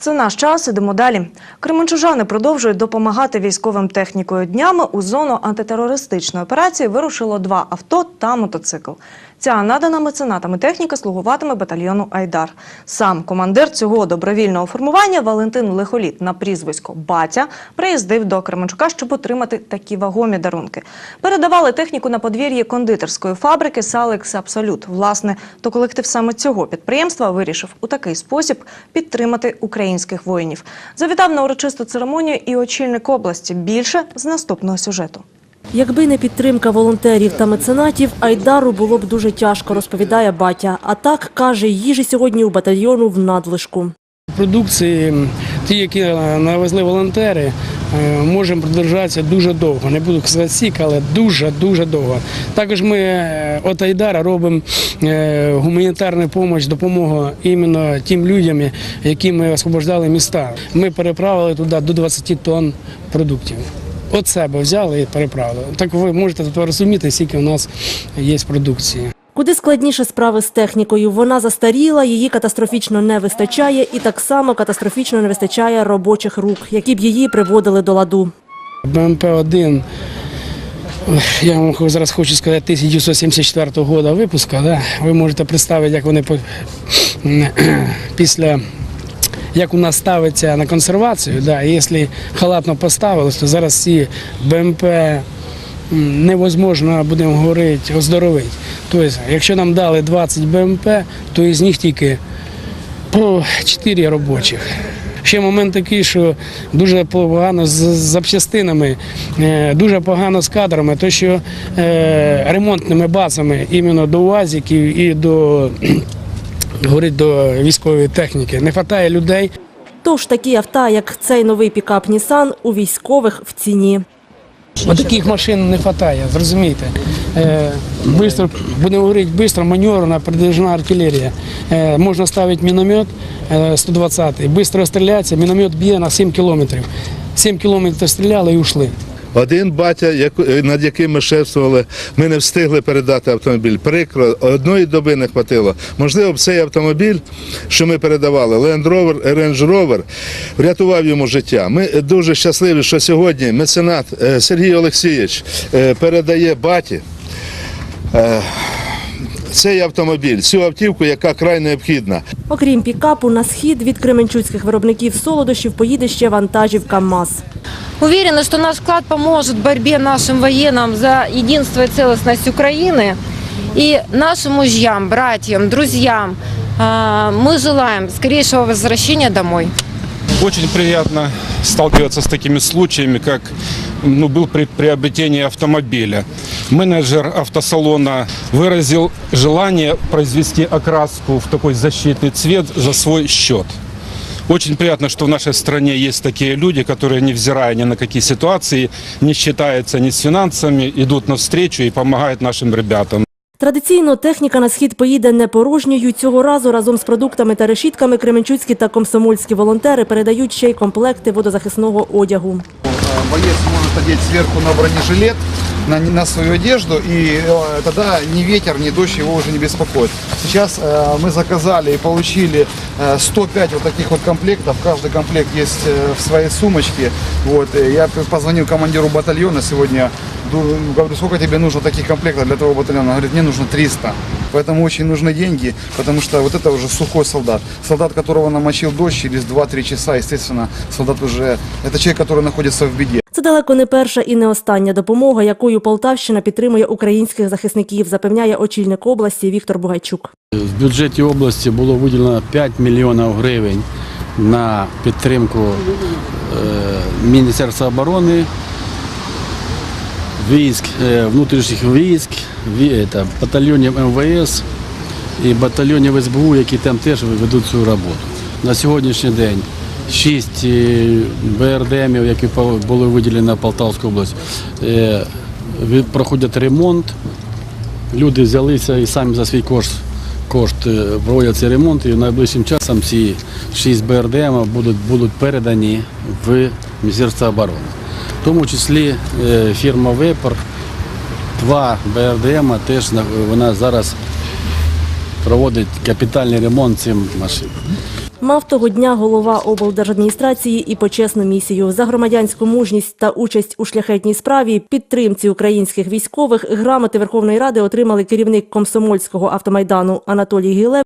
Це наш час. Ідемо далі. Кременчужани продовжують допомагати військовим технікою. Днями у зону антитерористичної операції вирушило два авто та мотоцикл. Ця надана меценатами техніка слугуватиме батальйону Айдар. Сам командир цього добровільного формування Валентин Лихоліт на прізвисько Батя приїздив до Кременчука, щоб отримати такі вагомі дарунки. Передавали техніку на подвір'ї кондитерської фабрики Салекс Абсолют. Власне, то колектив саме цього підприємства вирішив у такий спосіб підтримати українських воїнів. Завітав на урочисту церемонію і очільник області. Більше з наступного сюжету. Якби не підтримка волонтерів та меценатів, Айдару було б дуже тяжко, розповідає батя. А так, каже, їжі сьогодні у батальйону в надлишку. Продукції, ті, які навезли волонтери, е, можемо продержатися дуже довго. Не буду казати сік, але дуже-дуже довго. Також ми е, от Айдара робимо е, гуманітарну допомогу, допомогу іменно тим людям, які ми освобождали міста. Ми переправили туди до 20 тонн продуктів. От себе взяли і переправили. Так ви можете розуміти, скільки у нас є продукції. Куди складніше справи з технікою. Вона застаріла, її катастрофічно не вистачає, і так само катастрофічно не вистачає робочих рук, які б її приводили до ладу. БМП-1, я вам зараз хочу сказати, 1974 року випуска. Да? Ви можете представити, як вони після як у нас ставиться на консервацію, да, якщо халатно поставилось, то зараз ці БМП невозможно, будемо говорити, оздоровити. Тобто, якщо нам дали 20 БМП, то із них тільки по 4 робочих. Ще момент такий, що дуже погано з запчастинами, е, дуже погано з кадрами, то що е, ремонтними базами іменно до УАЗиків і до, говорить, до військової техніки. Не вистачає людей. Тож такі авто, як цей новий пікап Нісан, у військових в ціні. От таких машин не вистачає, зрозумієте. Е, бистро, будемо говорити, бистро, маневрена, передвижна артилерія. Е, можна ставити міномет е, 120 швидко стріляється, міномет б'є на 7 кілометрів. 7 кілометрів стріляли і ушли. Один батя, яку- над яким ми шефствували, ми не встигли передати автомобіль. Прикро, одної доби не хватило. Можливо, цей автомобіль, що ми передавали, Land Rover, Range Rover, врятував йому життя. Ми дуже щасливі, що сьогодні меценат е, Сергій Олексійович е, передає баті. е, Цей автомобіль, цю автівку, яка край необхідна. Окрім пікапу, на схід від кременчуцьких виробників солодощів поїде ще вантажівка МАЗ. Уверена, что наш вклад поможет борьбе нашим военным за единство и целостность Украины. И нашим мужьям, братьям, друзьям а, мы желаем скорейшего возвращения домой. Очень приятно сталкиваться с такими случаями, как ну, был при приобретении автомобиля. Менеджер автосалона выразил желание произвести окраску в такой защитный цвет за свой счет. Очень приятно, что в нашей стране есть такие люди, которые, невзирая ни на какие ситуации, не считаются ни с финансами, идут навстречу и помогают нашим ребятам. Традиційно техніка на схід поїде не порожньою. Цього разу разом з продуктами та решітками кременчуцькі та комсомольські волонтери передають ще й комплекти водозахисного одягу. боец может одеть сверху на бронежилет, на, на свою одежду, и э, тогда ни ветер, ни дождь его уже не беспокоит. Сейчас э, мы заказали и получили э, 105 вот таких вот комплектов. Каждый комплект есть э, в своей сумочке. Вот, я позвонил командиру батальона сегодня, говорю, сколько тебе нужно таких комплектов для твоего батальона? Он говорит, мне нужно 300. Поэтому очень нужны деньги, потому что вот это уже сухой солдат. Солдат, которого намочил дождь, через 2-3 часа, естественно, солдат уже... Это человек, который находится в беде. Це далеко не перша і не остання допомога, якою Полтавщина підтримує українських захисників, запевняє очільник області Віктор Бугайчук. В бюджеті області було виділено 5 мільйонів гривень на підтримку е, Міністерства оборони, військ, е, внутрішніх військ, батальйонів МВС і батальйонів СБУ, які там теж ведуть цю роботу. На сьогоднішній день 6 БРДМів, які були виділені на Полтавську область, е, проходять ремонт. Люди взялися і самі за свій кошт, кошт е, проводять цей ремонт, і найближчим часом ці 6 БРДМ будуть, будуть передані в Міністерство оборони. В тому числі е, фірма Вепер, два БРДМ теж вона зараз проводить капітальний ремонт цим машин. Мав того дня голова облдержадміністрації і почесну місію за громадянську мужність та участь у шляхетній справі, підтримці українських військових. Грамоти Верховної Ради отримали керівник комсомольського автомайдану Анатолій Гілеп